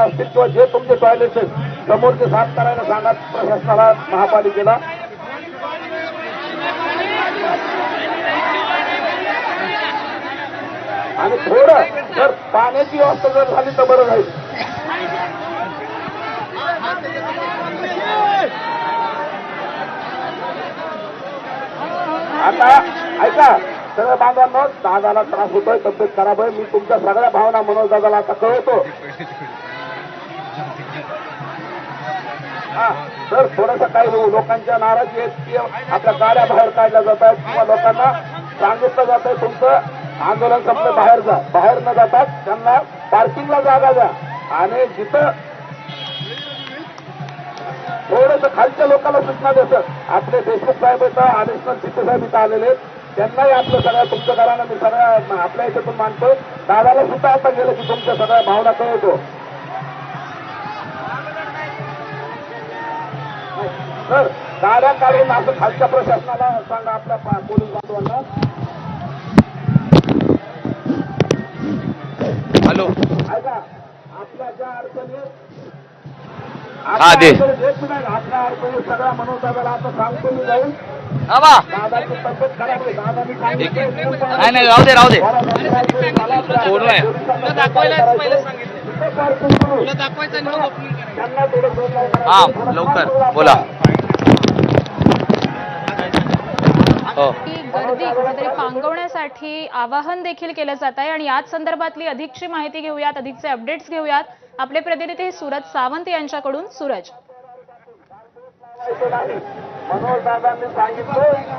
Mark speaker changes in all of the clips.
Speaker 1: असतील किंवा जे तुमचे टॉयलेट्स आहेत समोरचे साफ करायला सांगा प्रशासनाला महापालिकेला. आणि थोडं जर पाण्याची व्यवस्था जर झाली तर बरं राहील. आता ऐका सगळ्या बांधवांनो दादाला त्रास होतोय तब्येत खराब आहे. मी तुमच्या सगळ्या भावना मनोज दादाला आता कळवतो. तर थोडस काही होऊ लोकांच्या नाराजी आहेत की आपल्या गाड्या बाहेर काढल्या जात आहेत किंवा लोकांना सांगितलं जात आहे तुमचं आंदोलन संपलं बाहेर जा बाहेर न जातात त्यांना पार्किंगला जागा द्या. आणि जिथं थोडस खालच्या लोकांना सूचना देतं आपले देशमुख साहेब इथं ऍडिशनल सीपी साहेब इथं आलेले आहेत. त्यांनाही आपलं सगळ्या तुमच्या घरानं मी सगळ्या आपल्या याच्यातून मानतो दादाला सुद्धा आता गेलं की तुमच्या सगळ्या भावना कळवतो. तर गाड्या काढून असं खालच्या प्रशासनाला सांगा आपल्या पोलीस बांधवांना.
Speaker 2: हॅलो.
Speaker 1: ऐका आपल्या ज्या अडचणी
Speaker 2: हा, दे.
Speaker 1: आपल्या सगळ्या मनोज दादाला आता सांगतो मी जाऊन. दादाची तब्येत खराब आहे दादानी सांगितलं
Speaker 2: नाही नाही राहू दे राहू दे.
Speaker 1: फोन
Speaker 2: आहे.
Speaker 1: तुला
Speaker 3: दाखवायलाच पहिलं तुला
Speaker 2: हा लवकर बोला. हो.
Speaker 4: गर्दी कुठेतरी पांगवण्यासाठी आवाहन देखील केलं जात आहे आणि याच संदर्भातली अधिकची माहिती घेऊयात अधिकचे अपडेट्स घेऊयात. आपले प्रतिनिधी सूरज सावंत यांच्याकडून. सूरज.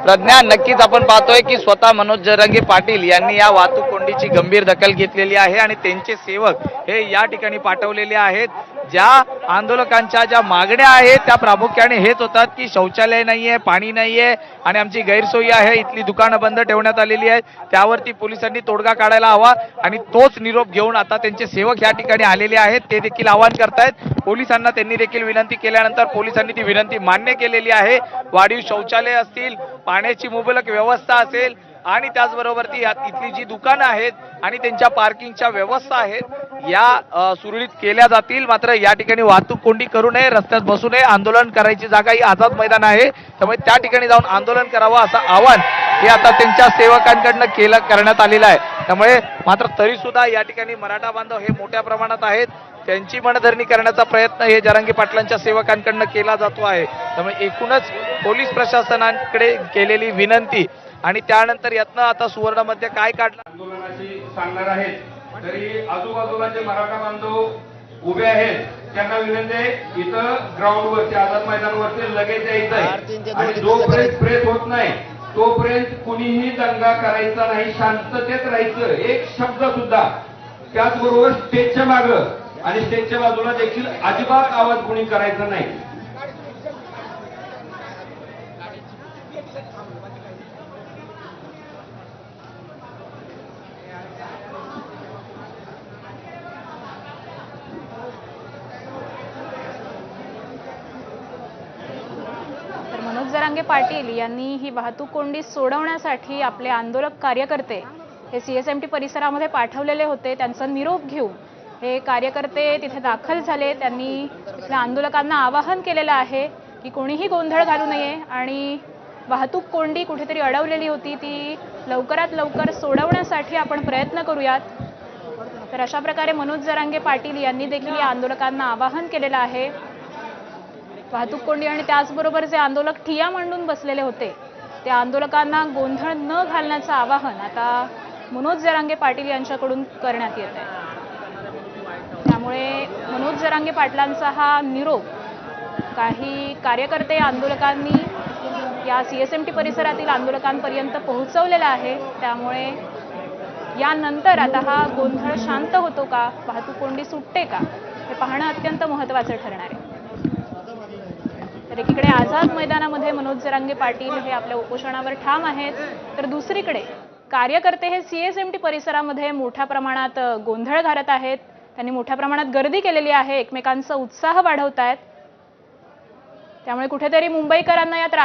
Speaker 2: प्रज्ञा नक्कीच आपण पाहतोय की स्वतः मनोज जरंगे पाटील यांनी या वाहतूक कोंडीची गंभीर दखल घेतलेली आहे आणि त्यांचे सेवक हे या ठिकाणी पाठवलेले आहेत. ज्या आंदोलकांच्या ज्या मागण्या आहेत त्या प्रामुख्याने हेच होतात की शौचालय नाही आहे पाणी नाही आहे आणि आमची गैरसोयी आहे इथली दुकानं बंद ठेवण्यात आलेली आहेत. त्यावरती पोलिसांनी तोडगा काढायला हवा आणि तोच निरोप घेऊन आता त्यांचे सेवक या ठिकाणी आलेले आहेत. ते देखील आवाहन करतायत. पोलिसांना त्यांनी देखील विनंती केल्यानंतर पोलिसांनी ती विनंती मान्य केलेली आहे. वाढीव शौचालय असतील पाण्याची मुबलक व्यवस्था असेल आणि त्याचबरोबर ती यात- इथली जी दुकानं आहेत आणि त्यांच्या पार्किंगच्या व्यवस्था आहेत या सुरळीत केल्या जातील. मात्र या ठिकाणी वाहतूक कोंडी करू नये रस्त्यात बसू नये. आंदोलन करायची जागा ही आझाद मैदान आहे. त्यामुळे त्या ठिकाणी जाऊन आंदोलन करावं असं आवाहन हे आता त्यांच्या सेवकांकडनं केलं करण्यात आलेलं आहे. त्यामुळे मात्र तरी सुद्धा या ठिकाणी मराठा बांधव हे मोठ्या प्रमाणात आहेत. त्यांची मनधरणी करण्याचा प्रयत्न हे जरांगी पाटलांच्या सेवकांकडनं केला जातो आहे. त्यामुळे एकूणच पोलीस प्रशासनाकडे केलेली विनंती आणि त्यानंतर यातनं आता सुवर्णमध्ये काय काढलं?
Speaker 5: आंदोलनाची सांगणार आहेत. तरी आजूबाजूला जे मराठा बांधव उभे आहेत त्यांना विनंती आहे इथं ग्राउंडवरती आझाद मैदानावरती लगेच यायचं आहे. आणि जोपर्यंत प्रेस होत नाही तोपर्यंत कुणीही दंगा करायचा नाही शांततेत राहायचं. एक शब्द सुद्धा. त्याचबरोबर स्टेजच्या माग. आणि स्टेजच्या बाजूला देखील अजिबात आवाज कुणी करायचा नाही.
Speaker 4: जरांगे पाटील यांनी ही वाहतूक कोंडी सोडवण्यासाठी आपले आंदोलक कार्यकर्ते हे सी एस एम टी परिसरामध्ये पाठवलेले होते. त्यांचा निरोप घेऊन हे कार्यकर्ते तिथे दाखल झाले. त्यांनी तिथल्या आंदोलकांना आवाहन केलेलं आहे की कोणीही गोंधळ घालू नये आणि वाहतूक कोंडी कुठेतरी अडवलेली होती ती लवकरात लवकर सोडवण्यासाठी आपण प्रयत्न करूयात. तर अशा प्रकारे मनोज जरांगे पाटील यांनी देखील या आंदोलकांना आवाहन केलेलं आहे. वाहतूक कोंडी आणि त्याचबरोबर जे आंदोलक ठिया मांडून बसलेले होते त्या आंदोलकांना गोंधळ न घालण्याचं आवाहन आता मनोज जरांगे पाटील यांच्याकडून करण्यात येत आहे. त्यामुळे मनोज जरांगे पाटलांचा हा निरोप काही कार्यकर्ते आंदोलकांनी या सी एस एम टी परिसरातील आंदोलकांपर्यंत पोहोचवलेला आहे. त्यामुळे यानंतर आता हा गोंधळ शांत होतो का वाहतूक कोंडी सुटते का हे पाहणं अत्यंत महत्त्वाचं ठरणार आहे. तर एकीकडे आझाद मैदानामध्ये मनोज जरांगे पाटील हे आपल्या उपोषणावर ठाम आहेत. तर दुसरीकडे कार्यकर्ते हे सीएसएमटी परिसरामध्ये मोठ्या प्रमाणात गोंधळ घालत आहेत. त्यांनी मोठ्या प्रमाणात गर्दी केलेली आहे. एकमेकांचा उत्साह वाढवत आहेत त्यामुळे कुठेतरी मुंबईकरांना या त्रास